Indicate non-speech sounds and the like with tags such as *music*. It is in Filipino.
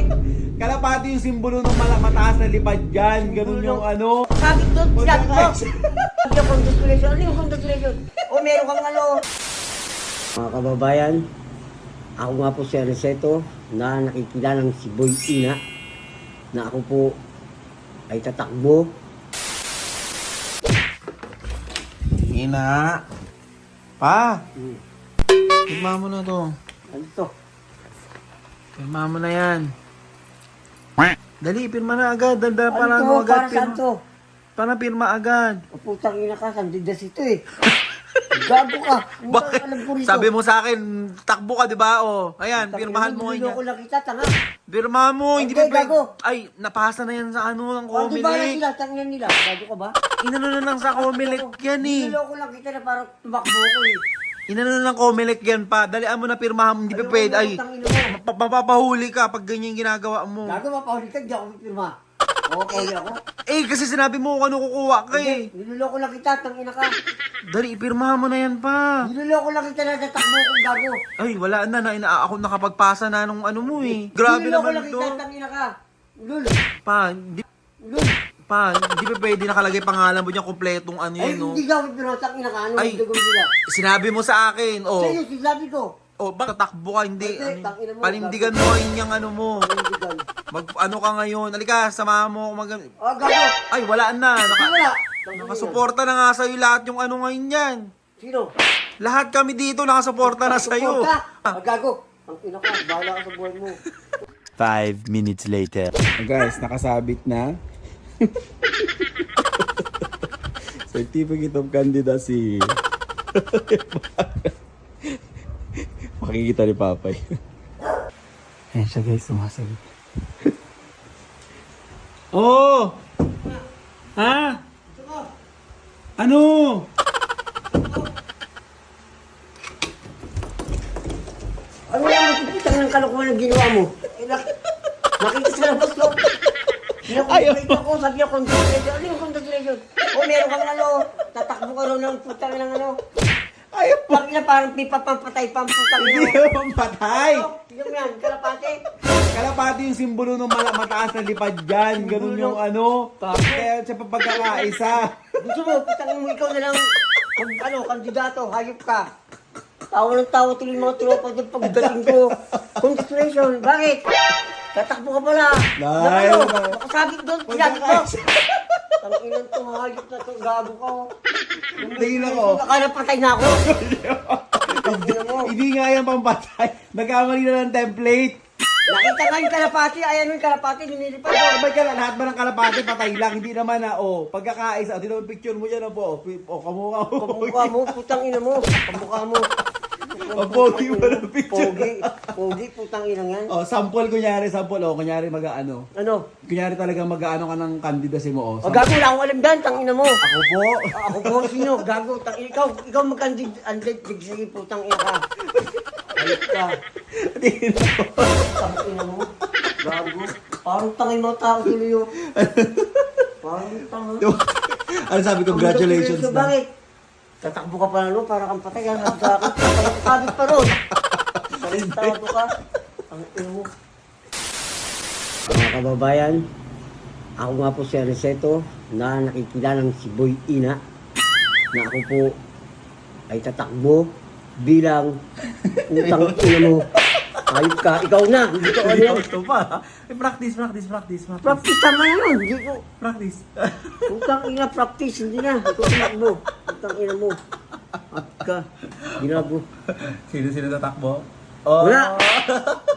*laughs* Kalapati yung simbolo ng mala- mataas na lipad dyan. Ganun Simbolo. yung ano. Sabi doon, Huwag sabi ko. Ano yung congratulation? Ano yung congratulation? O meron kang ano? Mga kababayan, ako nga po si Ariseto na nakikilalang si Boy Ina na ako po ay tatakbo. Ina. Pa. Hmm. Pirma mo na to. Ano to? Pirma mo na yan. Dali, pirma na agad. Danda Ano para ano agad. Para saan Pirma. to? Para pirma agad. O putang ina ka, sandidas ito eh. Gago ka. Hindi Bakit? ko. Sabi mo sa akin, takbo ka, di ba? O, ayan, pirmahan mo niloloko ngayon. lang kita, tanga. Pirmahan mo, hindi pwede. gago. Ay, napasa na yan sa ano ng O, di ba na Comelec. sila? Tangyan nila. Gago ka ba? Inano na lang sa Comelec yan eh. Niloloko lang kita na parang tumakbo ko eh. Inano na lang Comelec yan pa. Dalian mo na pirmahan hindi pa Ayoko pwede. Ay, mo. mapa- mapapahuli ka pag ganyan yung ginagawa mo. Gago mapahuli ka, di ako pipirma. Oo, pauli *laughs* ako. Eh, kasi sinabi mo kung ano kukuha ka eh. Hindi, niloloko lang kita, tangina ka. Dali, pirmahan mo na yan pa. Niloloko lang kita na tatakbo kong gago. Ay, wala na, na, na ako nakapagpasa na nung ano mo eh. Grabe Niloloko naman lang kita, tangina ka. Lul, Pa, hindi, lul. Pa, hindi pa pwede nakalagay pangalan mo dyan kompletong ano Ay, yun, no? hindi ka pipirma, tangina ka. Ano Ay. yung gagawin nila? Sinabi mo sa akin, oh. Sa'yo, sinabi ko. Oh, baka takbo ka, hindi. Hindi, Ano, tangina mo, panindigan mo yun yung ano mo. Panindigan. Mag, ano ka ngayon? Halika, samahan mo ako mag... Oh, gago. Ay, wala na. Naka, wala. nakasuporta na nga sa'yo lahat yung ano ngayon yan. Sino? Lahat kami dito nakasuporta na sa'yo. Ah, gago. Ang ina ka, bahala ka sa buhay mo. *laughs* Five minutes later. Guys, nakasabit na. Certificate of candidacy. Makikita ni Papay. Ayan siya guys, sumasagot. oh! Ha? Ano? Ano yung makikita ng kalokohan na ginawa mo? Eh, nak- Nakita sa labas ko. Pinakontrate ako, sabi niya, congratulations. Ano yung congratulations? O, meron kang ano, tatakbo ka raw ng putang ng ano. Ayaw pa. Pag na parang pipa pampatay pang putang Hindi ina. naman patay. Ano? Tignan mo yan, kalapate. Kalapati yung simbolo ng mala- mataas na lipad dyan. Ganun yung ano. Kaya siya pa pagkakaisa. Gusto mo, putang mo ikaw na lang, kung ano, kandidato, hayop ka. Tawa ng tawa tuloy mga tropa doon pagdating ko. Congratulations, bakit? Tatakbo ka pala. Nay, Na ano, nay. makasabit doon, sinabi ko. Ang ilan to, hayop na to, gago ko. Tingin ako. Akala patay na ako. Tangina *laughs* mo. Hindi nga yan pampatay. Nagkamali na ng template. Nakita nga yung kalapati, ayan yung kalapati, ninilipad ko. Oh, ba't ka na, lahat ba ng kalapate patay lang? Hindi naman na, oh, pagkakaisa, oh, tinawag picture mo dyan, oh, po, oh, kamukha mo. Pamukha mo, putang ina mo. Pamukha mo. Ang pogi mo ng picture. Pogi, pogi, putang ina yan. Oh, sample kunyari, sample, oh, kunyari mag-ano. Ano? Kunyari talaga mag-ano ka ng candidacy mo, oh. O Sam- gago, wala akong alam dyan, tangina mo. Ako po. Ah, Ako po, sino? Gago, tang ikaw, ikaw magkandid, andid, sige, putang ina ka. Ayop ka, Tingin ako. tangina mo. Gago. Parang tangin mo tao tuloy yun. *laughs* Parang tanga. ano sabi, congratulations na. Bakit? Tatakbo ka pa no, para kang patay. Ang sa akin, sabit pa ron. Salintado ka. Ang mo. Mga kababayan, ako nga po si Ariseto na nakikilalang si Boy Ina na ako po ay tatakbo bilang *laughs* utang ina mo. Ayop ka, ikaw na, hindi ko ano yan. Ito pa. Eh, practice, practice, practice, practice. Practice tama yun, hindi ko. Practice. Utang ina practice, hindi na. Ikaw tumakbo. Utang ina mo. At ka. Ginago. Sino-sino tatakbo? Oh. Wala. *laughs*